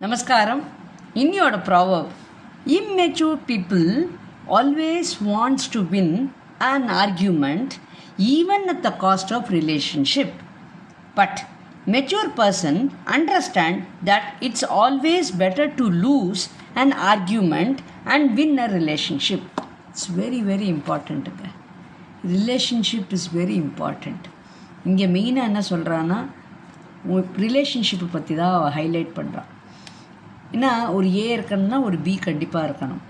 நமஸ்காரம் இன்னியோட proverb immature people always wants to win an argument even at the cost of relationship but mature person understand that it's always better to lose an argument and win a relationship it's very very இம்பார்ட்டண்ட்டுங்க relationship is very important இங்கே மெயினாக என்ன சொல்கிறான்னா ரிலேஷன்ஷிப்பை பற்றி தான் highlight பண்ணுறான் ஏன்னா ஒரு ஏ இருக்கணும்னா ஒரு பி கண்டிப்பாக இருக்கணும்.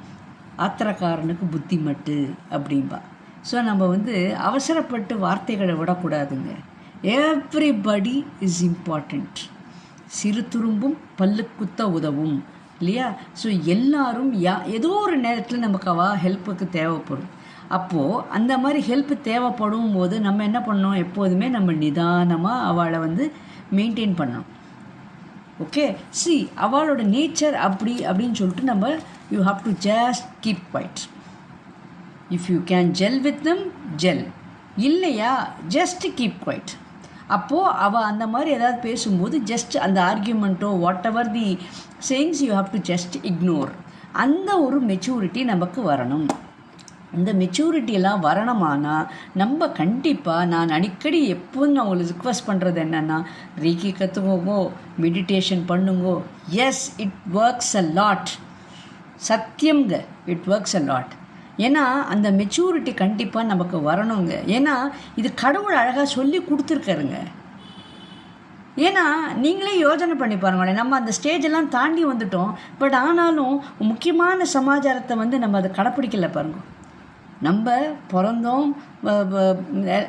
ஆத்திரக்காரனுக்கு புத்தி மட்டு அப்படிம்பா. ஸோ நம்ம வந்து அவசரப்பட்டு வார்த்தைகளை விடக்கூடாதுங்க. எவ்ரிபடி இஸ் இம்பார்ட்டண்ட் சிறு துரும்பும் பல்லுக்குத்த உதவும். இல்லையா? ஸோ எல்லாரும் யா ஏதோ ஒரு நேரத்தில் நமக்கு அவா ஹெல்ப்புக்கு தேவைப்படும். அப்போது அந்த மாதிரி ஹெல்ப் தேவைப்படும் போது நம்ம என்ன பண்ணோம் எப்போதுமே நம்ம நிதானமாக அவளை வந்து மெயின்டைன் பண்ணணும். ஓகே சி அவளோட நேச்சர் அப்படி அப்படின்னு சொல்லிட்டு நம்ம you have to just keep quiet if you can gel with them gel இல்லையா? ஜஸ்ட் கீப் குவைட் அப்போது அவள் அந்த மாதிரி ஏதாவது பேசும்போது ஜஸ்ட் அந்த ஆர்கியூமெண்ட்டோ whatever the sayings you have to just ignore அந்த ஒரு மெச்சூரிட்டி நமக்கு வரணும். இந்த மெச்சூரிட்டியெல்லாம் வரணுமானா நம்ம கண்டிப்பாக நான் அடிக்கடி எப்போதும் நான் உங்களுக்கு ரிக்வஸ்ட் பண்ணுறது என்னென்னா ரீக்கி கற்றுக்கோங்கோ மெடிடேஷன் பண்ணுங்கோ. Yes it works a lot சத்தியம்ங்க it works a lot ஏன்னா அந்த மெச்சூரிட்டி கண்டிப்பாக நமக்கு வரணுங்க. ஏன்னா இது கடவுள் அழகாக சொல்லி கொடுத்துருக்காருங்க. ஏன்னா நீங்களே யோசனை பண்ணி பாருங்களேன். நம்ம அந்த ஸ்டேஜெல்லாம் தாண்டி வந்துட்டோம். பட் ஆனாலும் முக்கியமான சமாச்சாரத்தை வந்து நம்ம அதை கடைப்பிடிக்கல பாருங்க. நம்ம பிறந்தோம்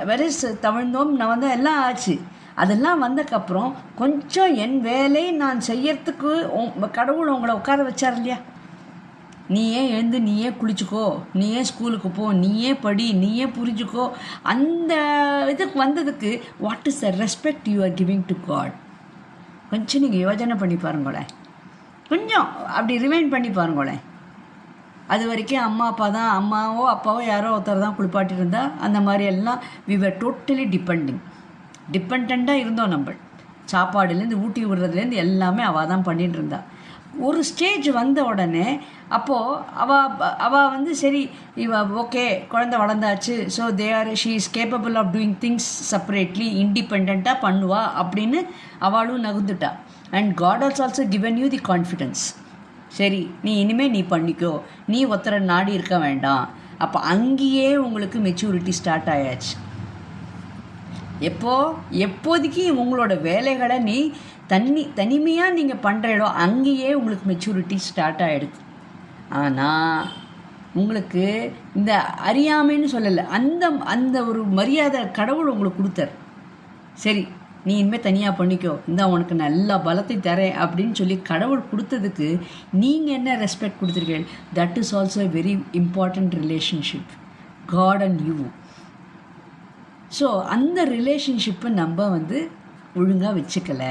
வெரிஸ் தவிழ்ந்தோம் நான் வந்து எல்லாம் ஆச்சு. அதெல்லாம் வந்தக்கப்புறம் கொஞ்சம் என் வேலை நான் செய்யறதுக்கு கடவுள் உங்களை உட்கார வச்சார் இல்லையா? நீயே எழுந்து நீயே குளிச்சுக்கோ? நீயே ஸ்கூலுக்கு போ? நீயே படி? நீயே புரிஞ்சுக்கோ? அந்த இதுக்கு வந்ததுக்கு what is the respect you are giving to God கொஞ்சம் நீங்கள் யோஜனை பண்ணி பாருங்களேன். கொஞ்சம் அப்படி ரிமைண்ட் பண்ணி பாருங்களேன். அது வரைக்கும் அம்மா அப்பா தான் அம்மாவோ அப்பாவோ யாரோ ஒருத்தர் தான் குளிப்பாட்டி இருந்தா அந்த மாதிரி எல்லாம் வி வர் டோட்டலி டிபெண்டிங் டிபெண்ட்டாக இருந்தோம் நம்ம. சாப்பாடுலேருந்து ஊட்டி விடுறதுலேருந்து எல்லாமே அவள் தான் பண்ணிகிட்டு இருந்தா. ஒரு ஸ்டேஜ் வந்த உடனே அப்போது அவள் அவள் வந்து சரி இவ ஓகே குழந்த வளர்ந்தாச்சு so they are she is capable of doing things separately இண்டிபெண்ட்டாக பண்ணுவா அப்படின்னு அவளும் நகுந்துட்டா. And God also also given you the confidence சரி நீ இனிமேல் நீ பண்ணிக்கோ. நீ ஒருத்தரை நாடி இருக்க வேண்டாம். அப்போ அங்கேயே உங்களுக்கு மெச்சூரிட்டி ஸ்டார்ட் ஆயாச்சு. எப்போ? எப்போதைக்கு உங்களோட வேலைகளை நீ தனி தனிமையாக நீங்கள் பண்ணுற இடம் அங்கேயே உங்களுக்கு மெச்சூரிட்டி ஸ்டார்ட் ஆகிடுது ஆனால் உங்களுக்கு இந்த அறியாமைன்னு சொல்லலை அந்த அந்த ஒரு மரியாதை கடவுள் உங்களுக்கு கொடுத்தார். சரி நீ இனிமேல் தனியாக பண்ணிக்கோ. இந்த உனக்கு நல்ல பலத்தை தரேன் அப்படின்னு சொல்லி கடவுள் கொடுத்ததுக்கு நீங்கள் என்ன ரெஸ்பெக்ட் கொடுத்துருக்கீங்க that is also very important relationship God and you so அந்த ரிலேஷன்ஷிப்பை நம்ம வந்து ஒழுங்காக வச்சுக்கல.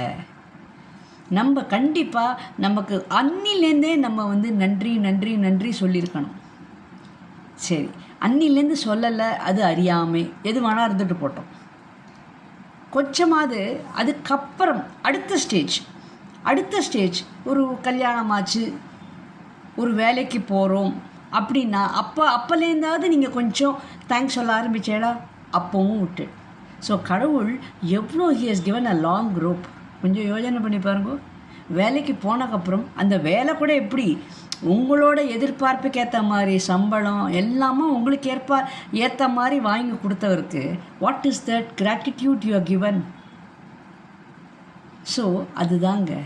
நம்ம கண்டிப்பாக நமக்கு அன்னிலேருந்தே நம்ம வந்து நன்றி நன்றி நன்றி சொல்லியிருக்கணும். சரி அன்னிலேருந்து சொல்லலை அது அறியாமை. எது வேணால் இருந்துட்டு போட்டோம். கொஞ்சமாவது அதுக்கப்புறம் அடுத்த ஸ்டேஜ் அடுத்த ஸ்டேஜ் ஒரு கல்யாணமாச்சு ஒரு வேலைக்கு போகிறோம் அப்படின்னா அப்போ அப்போலேருந்தாவது நீங்கள் கொஞ்சம் தேங்க்ஸ் சொல்ல ஆரம்பிச்சேடா அப்பவும் விட்டு. ஸோ கடவுள் எவ்வளோ he has given a long rope கொஞ்சம் யோஜனை பண்ணி பாருங்க. வேலைக்கு போனதுக்கப்புறம் அந்த வேலை கூட எப்படி? உங்களோட எதிர்பார்ப்புக்கு ஏற்ற மாதிரி சம்பளம் எல்லாமே உங்களுக்கு ஏற்பா ஏற்ற மாதிரி வாங்கி கொடுத்தவருக்கு what is that gratitude you given so அதுதாங்க.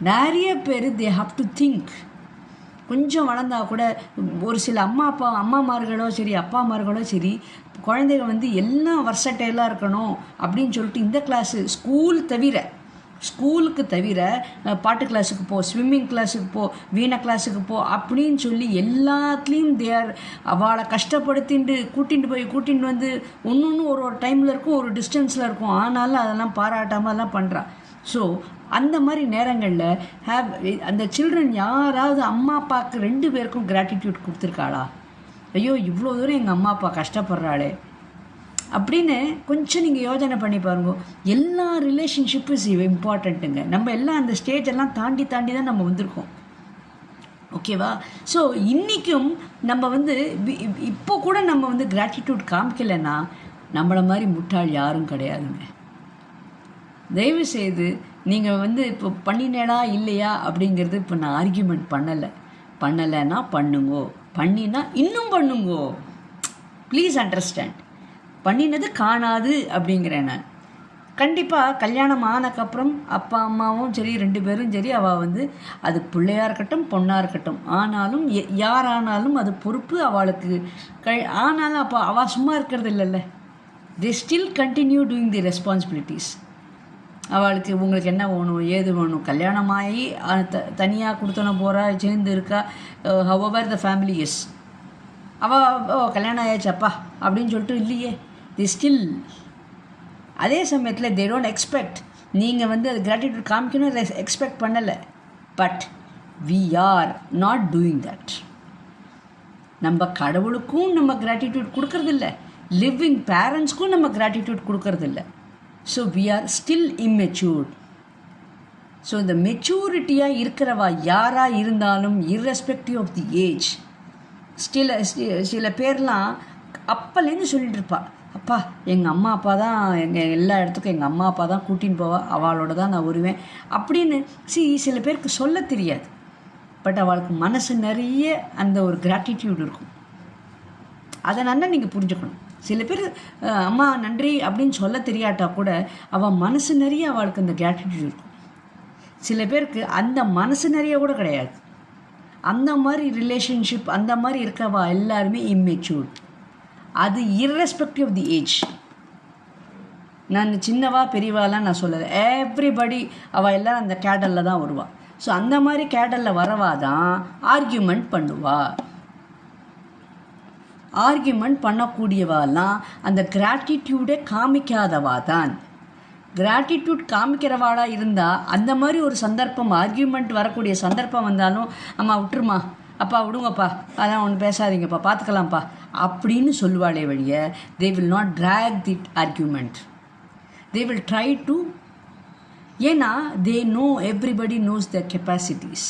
நிறைய பேர் தே ஹாவ் டு திங்க் கொஞ்சம் வளர்ந்தா கூட ஒரு சில அம்மா அப்பா அம்மாமார்களோ சரி அப்பாமார்களோ சரி குழந்தைங்க வந்து எல்லாம் வர்சட்டைலாக இருக்கணும் அப்படின்னு சொல்லிட்டு இந்த கிளாஸு ஸ்கூல் தவிர ஸ்கூலுக்கு தவிர பாட்டு கிளாஸுக்கு போ ஸ்விம்மிங் கிளாஸுக்கு போ வீணா கிளாஸுக்கு போ அப்படின்னு சொல்லி எல்லாத்துலேயும் தேர் அவளை கஷ்டப்படுத்திட்டு கூட்டிகிட்டு போய் கூட்டிகிட்டு வந்து ஒன்று ஒன்று ஒரு ஒரு டைமில் இருக்கும் ஒரு டிஸ்டன்ஸில் இருக்கும். ஆனாலும் அதெல்லாம் பாராட்டாமல் அதெல்லாம் பண்ணுறான் ஸோ அந்த மாதிரி நேரங்களில் ஹேவ் அந்த சில்ட்ரன் யாராவது அம்மா அப்பாவுக்கு ரெண்டு பேருக்கும் கிராட்டிடியூட் கொடுத்துருக்காளா? ஐயோ இவ்வளோ தூரம் எங்கள் அம்மா அப்பா கஷ்டப்படுறாளே. அப்படின்னு கொஞ்சம் நீங்கள் யோசனை பண்ணி பாருங்க. எல்லா ரிலேஷன்ஷிப்பும் இஸ் இம்பார்ட்டண்ட்டுங்க நம்ம எல்லாம் அந்த ஸ்டேஜ் எல்லாம் தாண்டி தாண்டி தான் நம்ம வந்திருக்கோம். ஓகேவா ஸோ இன்றைக்கும் நம்ம வந்து இப்போ கூட நம்ம வந்து கிராட்டிடியூட் காமிக்கலைன்னா நம்மளை மாதிரி முட்டாள் யாரும் கிடையாதுங்க. தயவு செய்து நீங்கள் வந்து இப்போ பண்ணினேடா இல்லையா அப்படிங்கிறது இப்போ நான் ஆர்கியூமெண்ட் பண்ணலை. பண்ணலைன்னா பண்ணுங்கோ. பண்ணினா இன்னும் பண்ணுங்கோ. ப்ளீஸ் அண்டர்ஸ்டாண்ட் பண்ணினது காணாது அப்படிங்கிறேன் நான். கண்டிப்பாக கல்யாணம் ஆனக்கப்புறம் அப்பா அம்மாவும் சரி ரெண்டு பேரும் சரி அவள் வந்து அது பிள்ளையாக இருக்கட்டும் பொண்ணாக இருக்கட்டும். ஆனாலும் எ- யாரானாலும் அது பொறுப்பு அவளுக்கு. க ஆனாலும் அப்போ அவள் சும்மா இருக்கிறது இல்லைல்ல. They still continue doing the responsibilities அவளுக்கு உங்களுக்கு என்ன வேணும் ஏது வேணும்? கல்யாணமாகி ஆகி த தனியாக கொடுத்தன போகிறா சேர்ந்து இருக்கா? ஹவவர் த ஃபேமிலி எஸ் அவள் ஓ கல்யாணம் ஆயாச்சப்பா அப்படின்னு சொல்லிட்டு இல்லையே. தி ஸ்டில் அதே சமயத்தில் தே டோன்ட் எக்ஸ்பெக்ட் நீங்கள் வந்து அது கிராட்டிடியூட் காமிக்கணும் எக்ஸ்பெக்ட் பண்ணலை. But we are not doing that நம்ம கடவுளுக்கும் நம்ம கிராட்டிடியூட் கொடுக்கறதில்ல. லிவிங் பேரண்ட்ஸ்க்கும் நம்ம கிராட்டிடியூட் கொடுக்கறதில்ல. So we are still immatured so இந்த மெச்சூரிட்டியாக இருக்கிறவா யாராக இருந்தாலும் irrespective of the age still சில பேர்லாம் அப்போலேருந்து சொல்லிட்டு இருப்பாள் அப்பா எங்கள் அம்மா அப்பா தான் எங்கள் எல்லா இடத்துக்கும் எங்கள் அம்மா அப்பா தான் கூட்டின்னு போவா. அவளோட தான் நான் வருவேன். அப்படின்னு சி சில பேருக்கு சொல்ல தெரியாது. பட் அவளுக்கு மனசு நிறைய அந்த ஒரு கிராட்டிடியூட் இருக்கும். அதை நல்லா நீங்கள் புரிஞ்சுக்கணும். சில பேர் அம்மா நன்றி அப்படின்னு சொல்ல தெரியாட்டா கூட அவள் மனசு நிறைய அவளுக்கு அந்த கிராட்டிடியூட் இருக்கும். சில பேருக்கு அந்த மனசு நிறைய கூட கிடையாது. அந்த மாதிரி ரிலேஷன்ஷிப் அந்த மாதிரி இருக்கவா எல்லாருமே இம்மெச்சூர் அது இர்ரெஸ்பெக்டிவ் ஆஃப் தி ஏஜ் நான் சின்னவா பெரியவாலாம் நான் சொல்லலை. எவ்ரிபடி அவள் எல்லாம் அந்த கேடலில் தான் வருவாள் ஸோ அந்த மாதிரி கேடலில் வரவா தான் ஆர்கியூமெண்ட் பண்ணுவா. ஆர்கியூமெண்ட் பண்ணக்கூடியவாலாம் அந்த கிராட்டிடியூடே காமிக்காதவா தான். கிராட்டிடியூட் காமிக்கிறவாளாக இருந்தால் அந்த மாதிரி ஒரு சந்தர்ப்பம் ஆர்கியூமெண்ட் வரக்கூடிய சந்தர்ப்பம் வந்தாலும் அம்மா விட்டுருமா அப்பா விடுங்கப்பா. அதான் ஒன்று பேசாதீங்கப்பா. பார்த்துக்கலாம்ப்பா அப்படின்னு சொல்லுவாளே வழிய they will not track the argument they will try to ஏன்னா they know everybody knows the capacities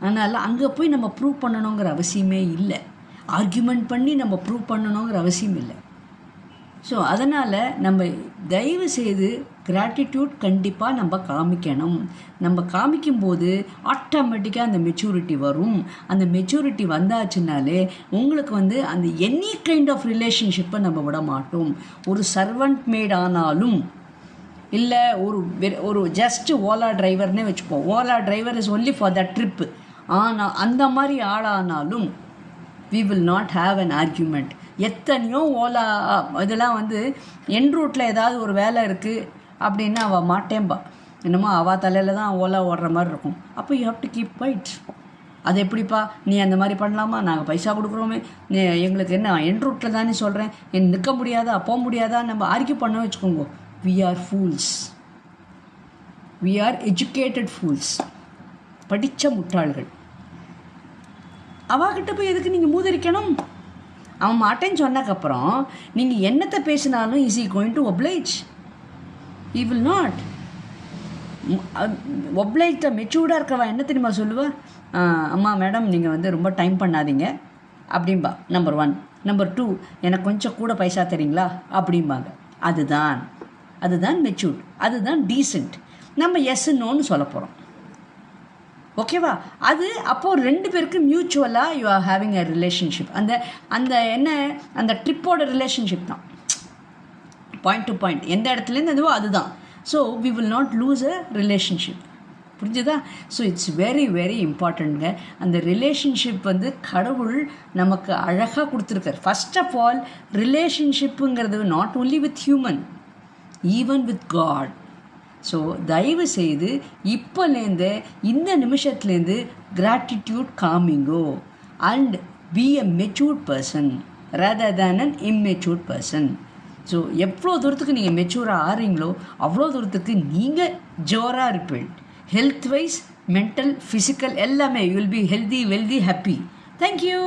அதனால் அங்கே போய் நம்ம ப்ரூவ் பண்ணணுங்கிற அவசியமே இல்லை. ஆர்கியூமெண்ட் பண்ணி நம்ம ப்ரூவ் பண்ணணுங்கிற அவசியம் இல்லை. ஸோ அதனால் நம்ம தயவு செய்து கிராட்டிடியூட் கண்டிப்பாக நம்ம காமிக்கணும். நம்ம காமிக்கும்போது ஆட்டோமேட்டிக்காக அந்த மெச்சூரிட்டி வரும். அந்த மெச்சூரிட்டி வந்தாச்சுனாலே உங்களுக்கு வந்து அந்த எனி கைண்ட் ஆஃப் ரிலேஷன்ஷிப்பை நம்ம விட மாட்டோம். ஒரு சர்வெண்ட் மேட் ஆனாலும் இல்லை ஒரு ஒரு ஜஸ்ட் ஓலா டிரைவர்னே வச்சுப்போம். Ola driver is only for the trip ஆனால் அந்த மாதிரி ஆளானாலும் we will not have an argument எத்தனையோ ஓலா இதெல்லாம் வந்து என் ரூட்டில் ஏதாவது ஒரு வேலை இருக்குது அப்படின்னா அவள் மாட்டேன்பா என்னமோ அவள் தலையில் தான் ஓலா ஓடுற மாதிரி இருக்கும். அப்போ you have to keep quiet அது எப்படிப்பா? நீ அந்த மாதிரி பண்ணலாமா? நாங்கள் பைசா கொடுக்குறோமே. நீ எங்களுக்கு என்ன என் ரூட்டில் தானே சொல்கிறேன் என் நிற்க முடியாதா? போக முடியாதா? நம்ம ஆர்கியூ பண்ண வச்சுக்கோங்க. We are fools we are educated fools படித்த முட்டாள்கள். அவாகிட்ட போய் எதுக்கு நீங்கள் மூதரிக்கணும்? அவன் மாட்டேன்னு சொன்னக்கப்புறம் நீங்கள் என்னத்தை பேசினாலும் is he going to oblige he will not ஒப்ளைட்ட மெச்சூர்டாக இருக்கவா என்ன தெரியுமா சொல்லுவா? அம்மா மேடம் நீங்கள் வந்து ரொம்ப டைம் பண்ணாதீங்க. அப்படிம்பா. நம்பர் ஒன் நம்பர் டூ எனக்கு கொஞ்சம் கூட பைசா தரீங்களா? அப்படிம்பாங்க. அதுதான். அதுதான் மெச்சூர்ட் அதுதான் டீசெண்ட் நம்ம எஸ்ன்னு சொல்ல போகிறோம் ஓகேவா அது அப்போது ரெண்டு பேருக்கு மியூச்சுவலாக you are having a relationship அந்த அந்த என்ன? அந்த ட்ரிப்போட ரிலேஷன்ஷிப் தான். பாயிண்ட் டு பாயிண்ட் எந்த இடத்துலேருந்து அதுவோ அதுதான். So we will not lose a relationship புரிஞ்சுதா? ஸோ இட்ஸ் வெரி வெரி இம்பார்ட்டண்ட்ங்க அந்த ரிலேஷன்ஷிப் வந்து கடவுள் நமக்கு அழகாக கொடுத்துருக்கார். First of all ரிலேஷன்ஷிப்புங்கிறது not only with human even with God so தயவு செய்து இப்போலேருந்து இந்த நிமிஷத்துலேருந்து gratitude காமிங்கோ and be a matured person rather than an immatured person so எவ்வளோ தூரத்துக்கு நீங்கள் மெச்சூராக ஆறீங்களோ அவ்வளோ தூரத்துக்கு நீங்கள் ஜோராக இருப்பீள் ஹெல்த் வைஸ் மென்டல் ஃபிசிக்கல் எல்லாமே you will be healthy wealthy happy thank you